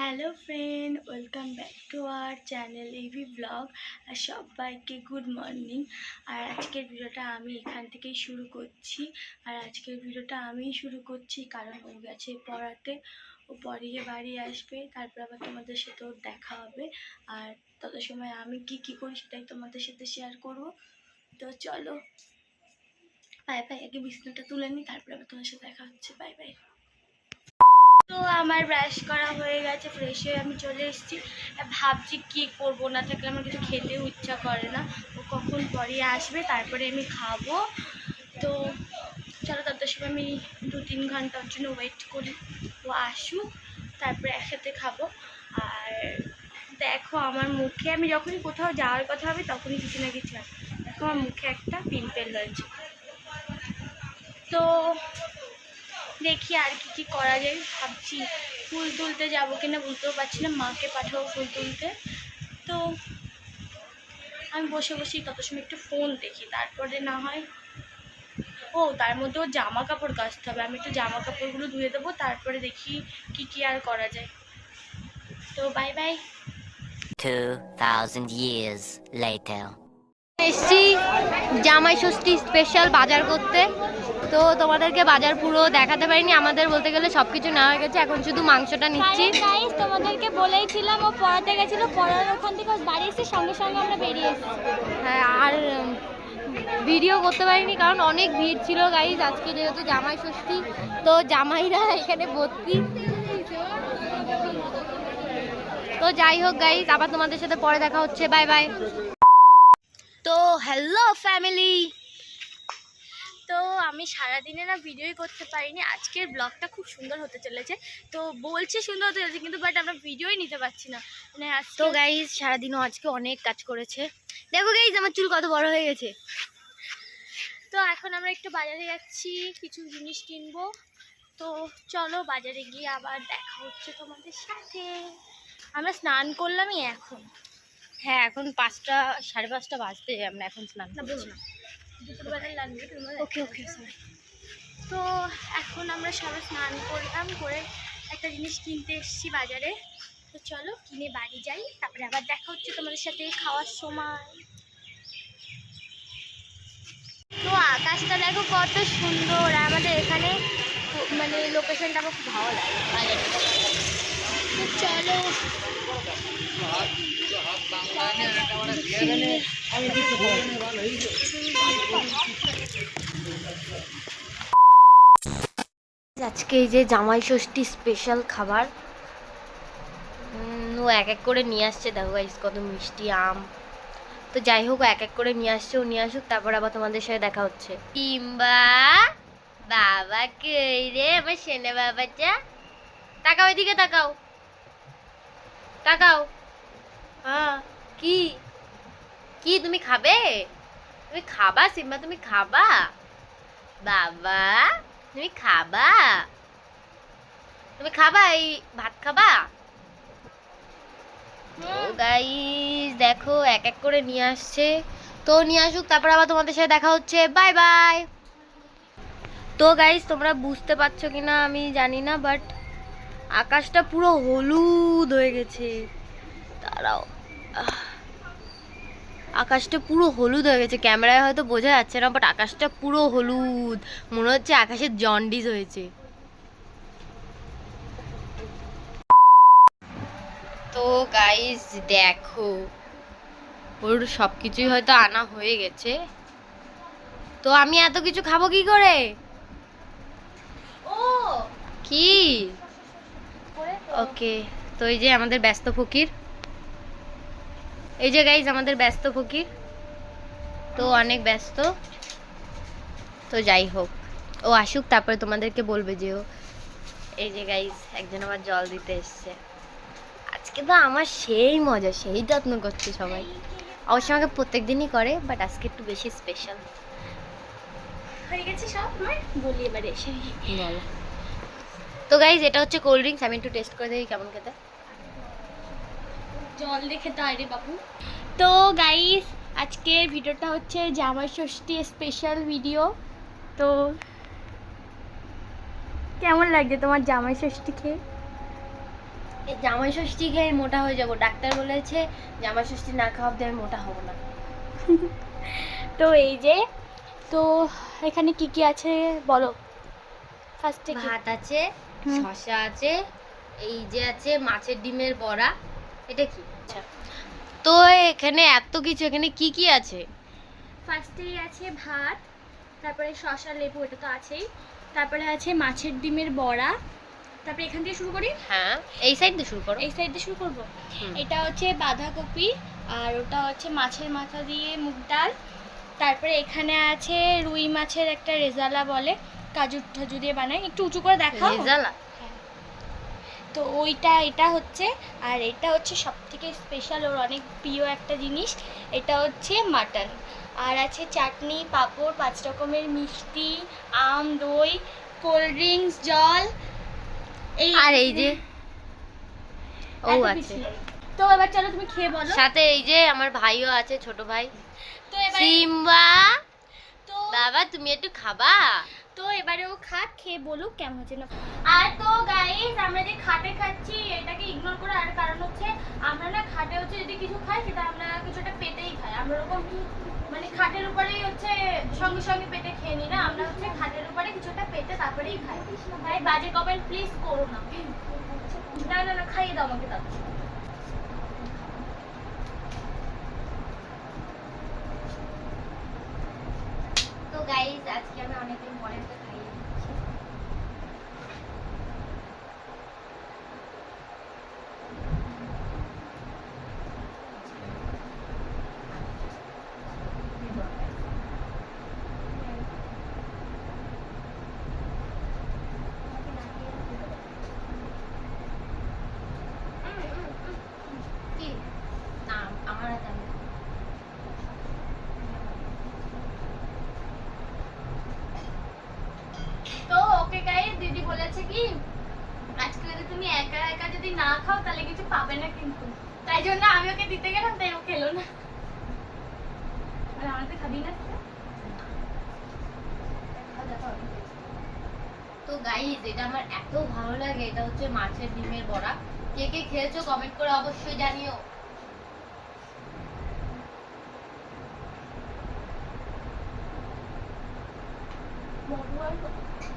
Hello friend welcome back to our channel AV blog আর সবাইকে good morning আর আজকের ভিডিওটা আমি এখান থেকেই শুরু করছি। আর আজকের ভিডিওটা আমিই শুরু করছি, কারণ ও গেছে পড়াতে। ও পড়িয়ে বাড়ি আসবে, তারপর আবার তোমাদের সাথে ওর দেখা হবে। আর তত সময় আমি কি কি করি সেটাই তোমাদের সাথে শেয়ার করব। তো চলো বাই বাই আগে বিছনাটা তুলে নিই তারপর আবার তোমার সাথে দেখা হচ্ছে। বাই বাই আমার ব্রাশ করা হয়ে গেছে ফ্রেশ হয়ে আমি চলে এসেছি। ভাবছি কি করব না থাকলে আমার কিছু খেতেও ইচ্ছা করে না। ও কখন পরে আসবে, তারপরে আমি খাব। তো চলো তত সময় আমি দু তিন ঘণ্টার জন্য ওয়েট করি। ও আসুক, তারপরে একসাথে খাব। আর দেখো আমার মুখে, আমি যখনই কোথাও যাওয়ার কথা হবে তখনই কিছু না কিছু দেখো আমার মুখে একটা পিম্পেল রয়েছে। তো দেখি আর কি কি করা যায়, ভাবছি ফুল তুলতে যাব কিনা বুঝতেও পারছি না, মাকে পাঠাবো ফুল তুলতে। তো আমি বসে বসেই তত সময় একটু ফোন দেখি, তারপরে না হয় ও, তার মধ্যেও জামা কাপড় কাচতে হবে, আমি একটু জামা কাপড়গুলো ধুয়ে দেবো, তারপরে দেখি কি কি আর করা যায়। তো বাই বাই 2000 years later. এসছি জামাই ষষ্ঠী স্পেশাল বাজার করতে। তো তোমাদেরকে বাজার পুরো দেখাতে পারিনি আমাদের বলতে গেলে সব কিছু নেওয়া হয়ে গেছে এখন শুধু মাংসটা নিচ্ছি। তোমাদেরকে বলেইছিলাম ও পড়াতে গেছিল পড়ার ওখান থেকে বাড়ি এসে সঙ্গে সঙ্গে আমরা বেরিয়ে এসেছি। হ্যাঁ আর ভিডিও করতে পারিনি কারণ অনেক ভিড় ছিল গাইজ আজকে যেহেতু জামাই ষষ্ঠী তো জামাইরা এখানে ভর্তি। তো যাই হোক গাইজ আবার তোমাদের সাথে পরে দেখা হচ্ছে বাই বাই তো হ্যালো ফ্যামিলি তো আমি সারাদিনে না ভিডিওই করতে পারিনি। আজকের ব্লগটা খুব সুন্দর হতে চলেছে। তো বলছে সুন্দর হতে চলেছে কিন্তু বাট আমরা ভিডিওই নিতে পারছি না। মানে তো গাইজ সারাদিনও আজকে অনেক কাজ করেছে। দেখো গাইজ আমার চুল কত বড় হয়ে গেছে। তো এখন আমরা একটু বাজারে যাচ্ছি কিছু জিনিস কিনবো। তো চলো বাজারে গিয়ে আবার দেখা হচ্ছে তোমাদের সাথে। আমরা স্নান করলামই এখন। হ্যাঁ এখন পাঁচটা সাড়ে পাঁচটা বাজতে আমরা এখন স্নান ওকে ওকে তো এখন আমরা সবাই স্নান করলাম করে একটা জিনিস কিনতে এসেছি বাজারে। তো চলো কিনে বাড়ি যাই তারপরে আবার দেখা হচ্ছে তোমাদের সাথে খাওয়ার সময়। তো আকাশটা দেখো কত সুন্দর আর আমাদের এখানে মানে লোকেশনটা আমার খুব ভালো লাগে। তো চলো। আজকে এই যে জামাই ষষ্ঠী স্পেশাল খাবার। ও এক এক করে নিয়ে আসছে, দেখো গাইস কত মিষ্টি আম। তো যাই হোক এক এক করে নিয়ে আসছে, ও নিয়ে আসুক, তারপর আবার তোমাদের সাথে দেখা হচ্ছে। কিংবা বাবা কই রে, আমার সেনা বাবাটা তাকাও এদিকে, তাকাও। তাকাও। হ্যাঁ কি? কি তুমি খাবে? তুমি খাবা সিম্বা তুমি খাবা? বাবা তুমি খাবা? তুমি খাবা এই ভাত খাবা? গাইস দেখো এক এক করে নিয়ে আসছে। তো নিয়ে আসুক তারপর আবার তোমাদের সাথে দেখা হচ্ছে। বাই বাই তো গাইস তোমরা বুঝতে পারছ কিনা আমি জানি না বাট আকাশটা পুরো হলুদ হয়ে গেছে। দাঁড়াও। আকাশটা পুরো হলুদ হয়ে গেছে। ক্যামেরায় হয়তো বোঝা যাচ্ছে না বাট আকাশটা পুরো হলুদ। মনে হচ্ছে আকাশে জন্ডিস হয়েছে। তো গাইস দেখো ওর সব কিছুই হয়তো আনা হয়ে গেছে। তো আমি এত কিছু খাব কি করে? ও! কি? ওকে তো এই যে আমাদের ব্যস্ত ফকির। এই যে গাইজ আমাদের ব্যস্ত ফকির। তো অনেক ব্যস্ত। তো যাই হোক ও আসুক তারপরে তোমাদেরকে বলবে যে ও এই যে গাইজ একজন আমার জল দিতে এসছে। আজকে তো আমার সেই মজা সেই যত্ন করছে সবাই। অবশ্য আমাকে প্রত্যেক দিনই করে বাট আজকে একটু বেশি স্পেশাল হয়ে গেছে সব? বলি এবারে এসে। তো গাইজ এটা হচ্ছে কোল্ড ড্রিঙ্কস আমি একটু টেস্ট করে দেখি কেমন খেতে। জল দিয়ে খেতে হয় রে বাবু। তো গাইস আজকের ভিডিওটা হচ্ছে জামাই ষষ্ঠী স্পেশাল ভিডিও তো কেমন লাগছে তোমার জামাই ষষ্ঠী খেয়ে? জামাই ষষ্ঠী খেয়ে মোটা হয়ে যাব। ডাক্তার বলেছে জামাই ষষ্ঠী না খাওয়া অব্দি আমি মোটা হব না। তো এই যে তো এখানে কি কি আছে বলো? ফার্স্টে ভাত আছে। শসা আছে এই যে আছে মাছের ডিমের বড়া। এটা কি? আচ্ছা। তো এখানে এত কিছু এখানে কি কি আছে? ফার্স্টেই আছে ভাত তারপরে শসা লেবু এটা তো আছেই। তারপরে আছে মাছের ডিমের বড়া। তারপরে এখান থেকে শুরু করি? হ্যাঁ এই সাইড দিয়ে শুরু করো। এই সাইড দিয়ে শুরু করব? এটা হচ্ছে বাঁধাকপি আর ওটা হচ্ছে মাছের মাথা দিয়ে মুগ ডাল। তারপরে এখানে আছে রুই মাছের একটা রেজালা বলে কাজু টাজু দিয়ে বানায় একটু উঁচু করে দেখাও। রেজালা? তো ওইটা এটা হচ্ছে আর এটা হচ্ছে সব থেকে স্পেশাল ওর অনেক প্রিয় একটা জিনিস এটা হচ্ছে মাটন আর আছে চাটনি পাঁপড় পাঁচ রকমের মিষ্টি আম দই কোল্ড ড্রিঙ্কস জল এই আর এই যে ও আছে। তো এবার চলো তুমি খেয়ে বলো। সাথে এই যে আমার ভাইও আছে ছোট ভাই। তো এবার সিম্বা! তো বাবা তুমি একটু খাবা। তো এবারে ও খাক, খেয়ে বলুক কেমন হচ্ছে না আর তো গাইস আমরা যে খাটে খাচ্ছি, এটাকে ইগনোর করে আর কারণ হচ্ছে, আমরা না খাটে হচ্ছে যদি কিছু খাই, সেটা আমরা কিছুটা পেটেই খাই। আমরা ওরকম মানে খাটের উপরেই হচ্ছে সঙ্গে সঙ্গে পেটে খেয়ে নিই না, আমরা হচ্ছে খাটের উপরে কিছুটা পেটে তারপরেই খাই। ভাই, বাজে কমেন্ট প্লিজ করো না। না না খাইয়ে দাও আমাকে দাও তো গাইস আজকে আমি অনেকদিন পরে একটা খাইয়ে দিচ্ছি কি না আমার হাতে আমি খাব। তো ওকে গাইস দিদি বলেছে কি আজকে যদি তুমি একা একা যদি না খাও তাহলে কিছু পাবে না কিন্তু তাই জন্য আমি ওকে দিতে গেলাম তাই ও খেলো না আর আমাদের খাবি না তো গাইজ এটা আমার এত ভালো লাগে, এটা হচ্ছে মাছের ডিমের বড়া। কে কে খেয়েছো কমেন্ট করে অবশ্যই জানিও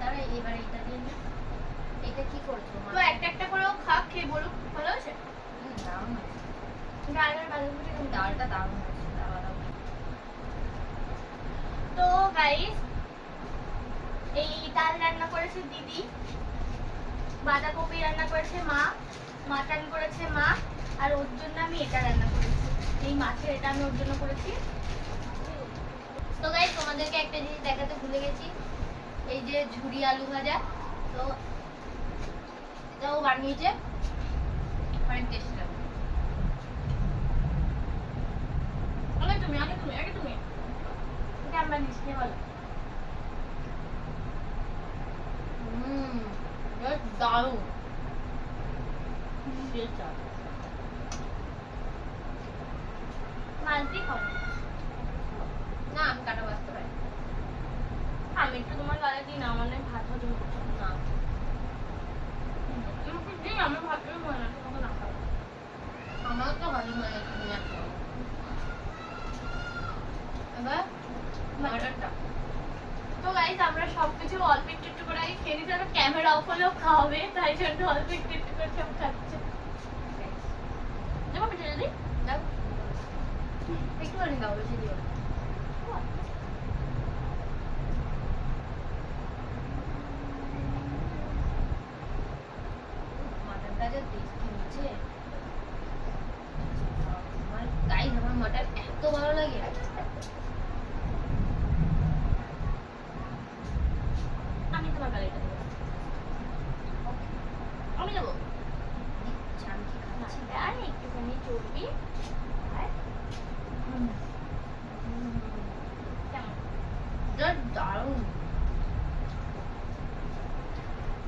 দাঁড়া এবার এটা দিয়ে নি। এটা কি করছ তো একটা একটা করে ও খাক খেয়ে বলুক ভালো আছে হুম, দারুণ হয়েছে। ডালের বাঁধাকপি কেমন? ডালটা দারুণ হয়েছে দাঁড়া, দাঁড়া। তো গাইস এই ডাল রান্না করেছে দিদি। বাঁধাকপি রান্না করেছে মা, মাটন করেছে মা, আর ওর জন্য আমি এটা রান্না করেছি। এই মাছের এটা আমি ওর জন্য করেছি। তো গাইজ তোমাদেরকে একটা জিনিস দেখাতে ভুলে গেছি। এই যে ঝুরি আলু ভাজা, তো এটাও বানিয়েছে। অনেক টেস্টি আগে তুমি আগে তুমি আগে তুমি। এটা আমরা নিশ্চয়ই বলো হুম বেশ দারুণ। না, আমি একটু তোমার গালে দিই না মানে ভাত হজম করছে না। না আমাকে দিই আমি ভাত করে না তোমাকে না খাব আমার তো হজম হয়ে গেছে তুমি আর না। এবার তো গাইস আমরা সবকিছু অল্প একটু একটু করে আগে খেয়ে নিতে ক্যামেরা অফ হলেও খাওয়াবে, তাই জন্য অল্প একটু একটু করে সব খাচ্ছে। দেবো পিঠে যদি দাও। একটুখানি দাও, বেশি দিও। মাটনটা আমার মাটন এত ভালো লাগে আমি তোমার গালে এটা দেবো আমি দেবো দিচ্ছি, আমি কি খাচ্ছি? আর একটুখানি চর্বি আর হুম। কেমন জাস্ট দারুণ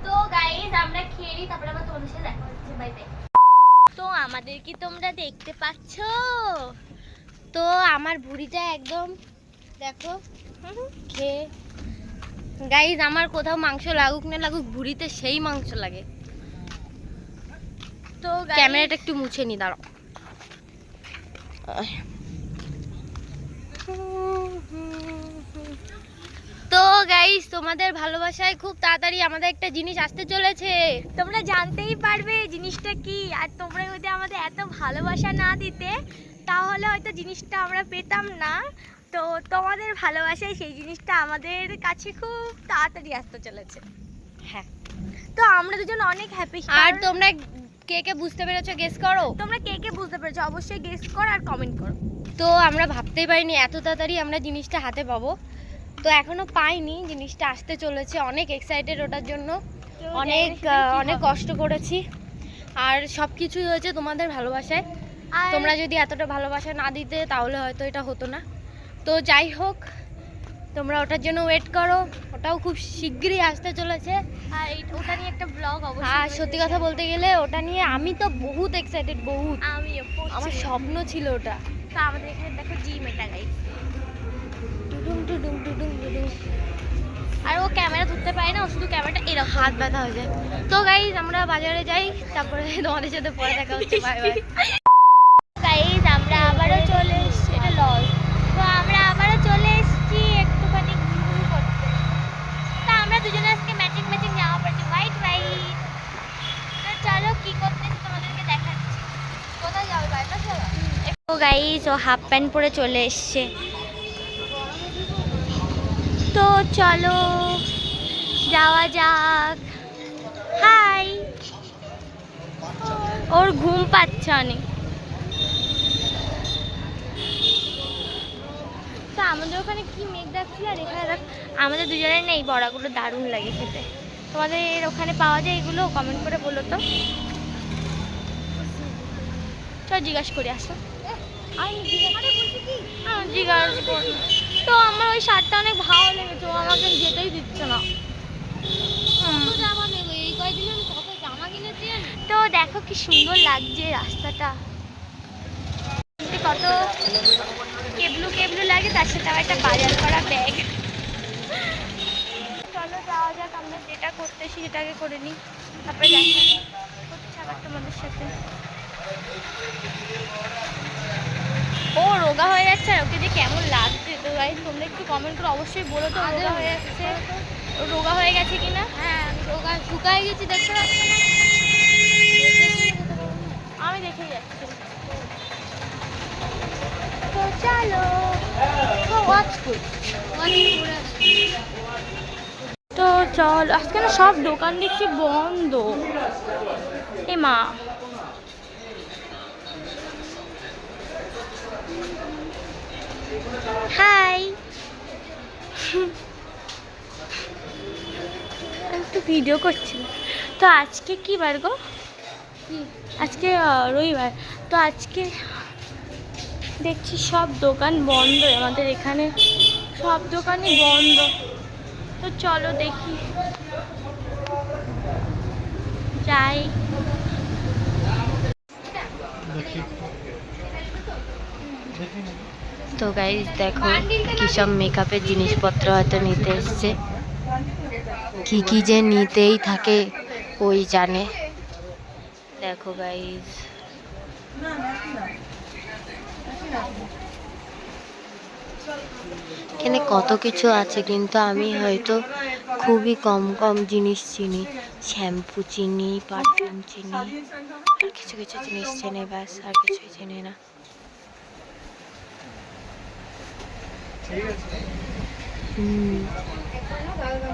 তো গাইস আমরা খেয়ে নিই তারপরে আবার তোমাদের সাথে তো আমাদের কি তোমরা দেখতে পাচ্ছো? তো আমার ভুঁড়িটা একদম দেখো খেয়ে গাইজ আমার কোথাও মাংস লাগুক না লাগুক ভুড়িতে সেই মাংস লাগে। তো ক্যামেরাটা একটু মুছে নি দাঁড়াও। তো গাইস তোমাদের ভালোবাসায় খুব তাড়াতাড়ি আমাদের একটা জিনিস আসতে চলেছে। তোমরা জানতেই পারবে জিনিসটা কি আর তোমরা যদি আমাদের এত ভালোবাসা না দিতে তাহলে হয়তো জিনিসটা আমরা পেতাম না। তো তোমাদের ভালোবাসায় সেই জিনিসটা আমাদের কাছে খুব তাড়াতাড়ি আসতে চলেছে। হ্যাঁ। তো আমরা দুজন অনেক হ্যাপি আর তোমরা কে কে বুঝতে পেরেছ গেস করো? তোমরা কে কে বুঝতে পেরেছ অবশ্যই গেস করো আর কমেন্ট করো। তো আমরা ভাবতেই পারিনি এত তাড়াতাড়ি আমরা জিনিসটা হাতে পাবো। তো এখনও পাইনি জিনিসটা আসতে চলেছে অনেক এক্সাইটেড ওটার জন্য। অনেক জানি না সেটা কি আহ, অনেক কষ্ট করেছি। আর সব কিছুই হয়েছে তোমাদের ভালোবাসায়। তোমরা যদি এতটা ভালোবাসা না দিতে তাহলে হয়তো এটা হতো না। তো যাই হোক তোমরা ওটার জন্য ওয়েট করো। ওটাও খুব শিগগিরই আসতে চলেছে। আর ওটা নিয়ে একটা ব্লগ অবশ্যই আর সত্যি কথা বলতে গেলে ওটা নিয়ে আমি তো বহুত এক্সাইটেড বহুত। আমিও আমার স্বপ্ন ছিল ওটা। তো আমাদের এখানে দেখো জিম এটা গাইস আর ও ক্যামেরা ধরতে পারে না, ও শুধু ক্যামেরাটা এরকম হাত ব্যথা হয়ে যায়। তো গাইজ আমরা বাজারে যাই, তারপরে তোমাদের সাথে পরে দেখা হচ্ছে বাই বাই গাইস আমরা আবারও চলে এসেছি, এটা লস তো আমরা আবারও চলে এসেছি একটুখানি তো আমরা দুজনে আজকে চলো তো গাইস ও হাফ প্যান্ট পরে চলে এসছে। তো চলো যাওয়া যাক। হাই। ওর ঘুম পাচ্ছে অনেক। তো আমাদের ওখানে কি মেঘ ডাকছিল আর এখানে দেখ আমাদের দুজনের না এই বড়াগুলো দারুণ লাগে খেতে। তোমাদের এর ওখানে পাওয়া যায় এগুলো? কমেন্ট করে বলো তো। চল জিজ্ঞাসা করি আসো। আমি জিজ্ঞাসা করি। তো আমার ওই শার্টটা অনেক ভালো লেগেছে ও আমাকে যেতেই দিচ্ছে না। তো দেখো কি সুন্দর লাগছে রাস্তাটা। কত কেবলু কেবলু লাগে তার সাথে আবার একটা বাজার করা ব্যাগ চলো যাওয়া যাক আমরা যেটা করতেছি সেটাকে করে নিই। তারপরে দেখা হচ্ছে আবার তোমাদের সাথে। ও রোগা হয়ে যাচ্ছে আর ওকে যে কেমন লাগছে। তো গাইজ তোমরা একটু কমেন্ট করে অবশ্যই বলো তো রোগা হয়ে যাচ্ছে। রোগা হয়ে গেছে কিনা? হ্যাঁ রোগা শুকায় গেছি দেখতে পাচ্ছি না? আমি দেখে যাচ্ছি। তো চলো ওয়াচ তো চল আজকে না সব দোকান দেখছি বন্ধ। এ মা। হাই। একটু ভিডিও করছি। তো আজকে কি বার গো? আজকে রবিবার। তো আজকে দেখছি সব দোকান বন্ধ। আমাদের এখানে সব দোকানই বন্ধ। তো চলো দেখি। যাই। তো গাইজ দেখো কি সব মেকআপের জিনিসপত্র হয়তো নিতে এসছে। কি কি যে নিতেই থাকে, ওই জানে। দেখো গাইজ এখানে কত কিছু আছে, কিন্তু আমি হয়তো খুবই কম কম জিনিস চিনি। শ্যাম্পু চিনি, পারফিউম চিনি, আর কিছু কিছু জিনিস চেনে, ব্যাস, আর কিছুই চিনি না।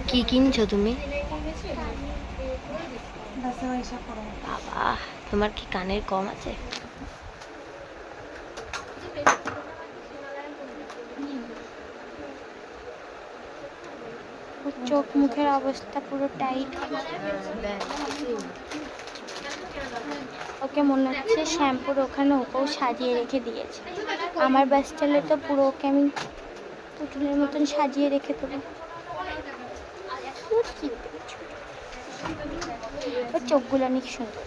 কি কিনছো তুমি? বাবা, তোমার কি কানের কম আছে? চোখ মুখের অবস্থা পুরো টাইট ওকে মনে হচ্ছে শ্যাম্পুর ওখানে ওকেও সাজিয়ে রেখে দিয়েছে। আমার বাস চলে তো পুরো ওকে আমি পুতুলের মতন সাজিয়ে রেখে দেবো। ওর চোখগুলো অনেক সুন্দর।